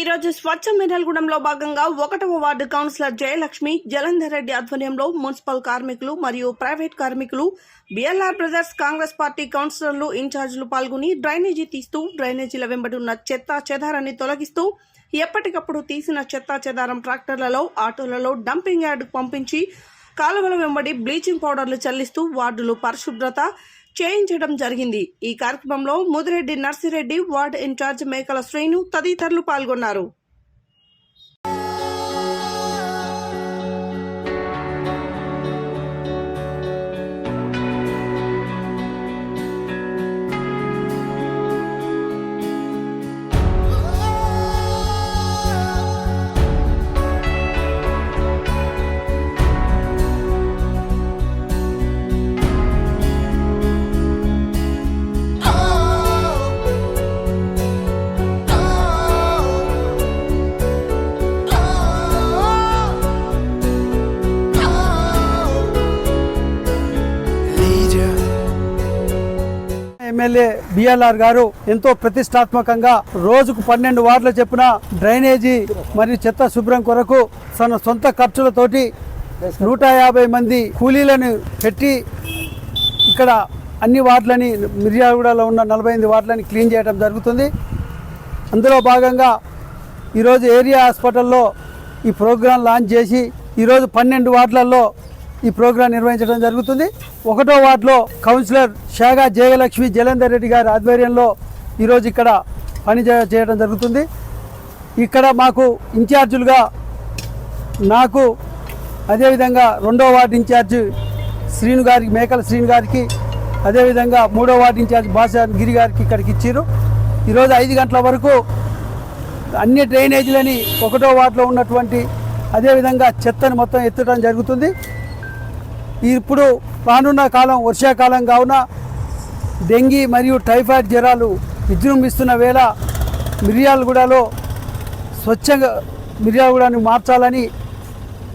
స్వచ్ఛ మిర్యాలగూడెంలో భాగంగా ఒకటవ వార్డు కౌన్సిలర్ జయలక్ష్మి జలంధర్ రెడ్డి ఆధ్వర్యంలో మున్సిపల్ కార్మికులు మరియు ప్రైవేట్ కార్మికులు బిఎల్ఆర్ బ్రదర్స్ కాంగ్రెస్ పార్టీ కౌన్సిలర్లు ఇన్ఛార్జీలు పాల్గొని డ్రైనేజీ తీస్తూ డ్రైనేజీల వెంబడి ఉన్న చెత్త చెదారాన్ని తొలగిస్తూ ఎప్పటికప్పుడు తీసిన చెత్త చెదారం ట్రాక్టర్లలో ఆటోలలో డంపింగ్ యార్డ్ పంపించి కాలువల వెంబడి బ్లీచింగ్ పౌడర్లు చల్లిస్తూ వార్డులు పరిశుభ్రత చేయించడం జరిగింది. ఈ కార్యక్రమంలో ముదిరెడ్డి నర్సిరెడ్డి వార్డు ఇన్ఛార్జ్ మేకల శ్రీను తదితరులు పాల్గొన్నారు. ఎమ్మెల్యే బిఎల్ఆర్ గారు ఎంతో ప్రతిష్టాత్మకంగా రోజుకు పన్నెండు వార్డుల చెప్పున డ్రైనేజీ మరియు చెత్త శుభ్రం కొరకు తన సొంత ఖర్చులతోటి నూట యాభై మంది కూలీలను పెట్టి ఇక్కడ అన్ని వార్డులని మిర్యాలగూడలో ఉన్న నలభై ఎనిమిది వార్డులని క్లీన్ చేయడం జరుగుతుంది. అందులో భాగంగా ఈరోజు ఏరియా హాస్పిటల్లో ఈ ప్రోగ్రాం లాంచ్ చేసి ఈరోజు పన్నెండు వార్డులలో ఈ ప్రోగ్రాం నిర్వహించడం జరుగుతుంది. ఒకటో వార్డులో కౌన్సిలర్ షాగా జయలక్ష్మి జలంధర్ రెడ్డి గారి ఆధ్వర్యంలో ఈరోజు ఇక్కడ పని చేయడం జరుగుతుంది. ఇక్కడ మాకు ఇన్ఛార్జులుగా నాకు అదేవిధంగా రెండో వార్డు ఇన్ఛార్జ్ శ్రీను గారికి మేకల శ్రీను గారికి అదేవిధంగా మూడో వార్డు ఇన్ఛార్జ్ భాషా గిరి గారికి ఇక్కడికి ఇచ్చారు ఈరోజు ఐదు గంటల వరకు అన్ని డ్రైనేజీలని ఒకటో వార్డులో ఉన్నటువంటి అదేవిధంగా చెత్తను మొత్తం ఎత్తడం జరుగుతుంది. ఇప్పుడు రానున్న కాలం వర్షాకాలం కావున డెంగీ మరియు టైఫాయిడ్ జ్వరాలు విజృంభిస్తున్న వేళ మిర్యాలగూడలో స్వచ్ఛంగా మిర్యాలగూడని మార్చాలని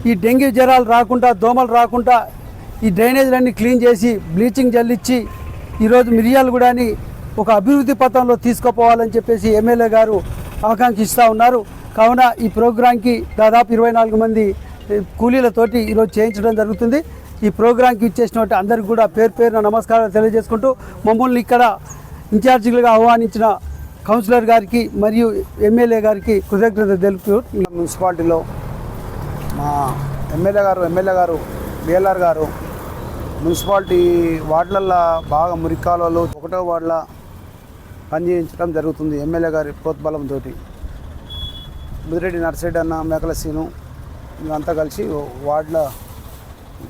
ఈ డెంగ్యూ జ్వరాలు రాకుండా దోమలు రాకుండా ఈ డ్రైనేజీలన్నీ క్లీన్ చేసి బ్లీచింగ్ జల్లిచ్చి ఈరోజు మిర్యాలగూడని ఒక అభివృద్ధి పథంలో తీసుకుపోవాలని చెప్పేసి ఎమ్మెల్యే గారు ఆకాంక్షిస్తూ ఉన్నారు. కావున ఈ ప్రోగ్రాంకి దాదాపు ఇరవై నాలుగు మంది కూలీలతోటి ఈరోజు చేయించడం జరుగుతుంది. ఈ ప్రోగ్రాంకి ఇచ్చేసినట్టు అందరికి కూడా పేరు పేరున నమస్కారాలు తెలియజేసుకుంటూ మమ్మల్ని ఇక్కడ ఇన్ఛార్జీలుగా ఆహ్వానించిన కౌన్సిలర్ గారికి మరియు ఎమ్మెల్యే గారికి కృతజ్ఞత తెలుపు మున్సిపాలిటీలో మా ఎమ్మెల్యే గారు ఎమ్మెల్యే గారు బిఎల్ఆర్ గారు మున్సిపాలిటీ వార్డులల్లో బాగా మురికాలలో ఒకటో వార్డుల పనిచేయించడం జరుగుతుంది. ఎమ్మెల్యే గారి ప్రోత్బలంతో ముదిరెడ్డి నర్సిరెడ్డి అన్న మేకల సీను ఇదంతా కలిసి వార్డుల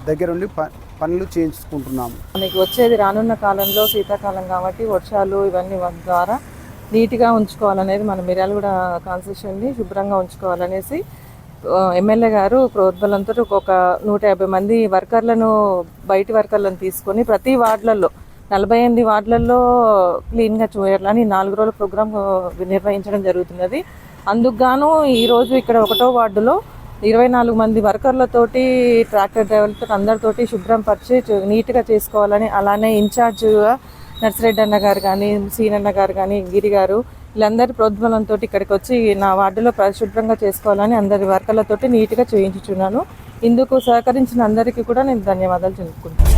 దగ్గరుండి ప పనులు చేయించుకుంటున్నాము. మనకి వచ్చేది రానున్న కాలంలో శీతాకాలం కాబట్టి వర్షాలు ఇవన్నీ ద్వారా నీట్గా ఉంచుకోవాలనేది మన మిర్యాలగూడ కాన్స్టిట్యూషన్ని శుభ్రంగా ఉంచుకోవాలనేసి ఎమ్మెల్యే గారు ప్రోద్బలంతో ఒక నూట యాభై మంది వర్కర్లను బయటి వర్కర్లను తీసుకొని ప్రతి వార్డులలో నలభై ఎనిమిది వార్డులలో క్లీన్గా చూడాలని నాలుగు రోజుల ప్రోగ్రాం నిర్వహించడం జరుగుతున్నది. అందుకు గాను ఈరోజు ఇక్కడ ఒకటో వార్డులో ఇరవై నాలుగు మంది వర్కర్లతోటి ట్రాక్టర్ డ్రైవర్లతో అందరితోటి శుభ్రం పరిచి నీట్గా చేసుకోవాలని అలానే ఇన్ఛార్జ్గా నర్సిరెడ్డి అన్న గారు కానీ సీనన్న గారు కానీ గిరి గారు వీళ్ళందరి ప్రోద్బలంతో ఇక్కడికి వచ్చి నా వార్డులో పరిశుభ్రంగా చేసుకోవాలని అందరి వర్కర్లతోటి నీట్గా చేయించుచున్నాను. ఇందుకు సహకరించిన అందరికీ కూడా నేను ధన్యవాదాలు తెలుపుకుంటాను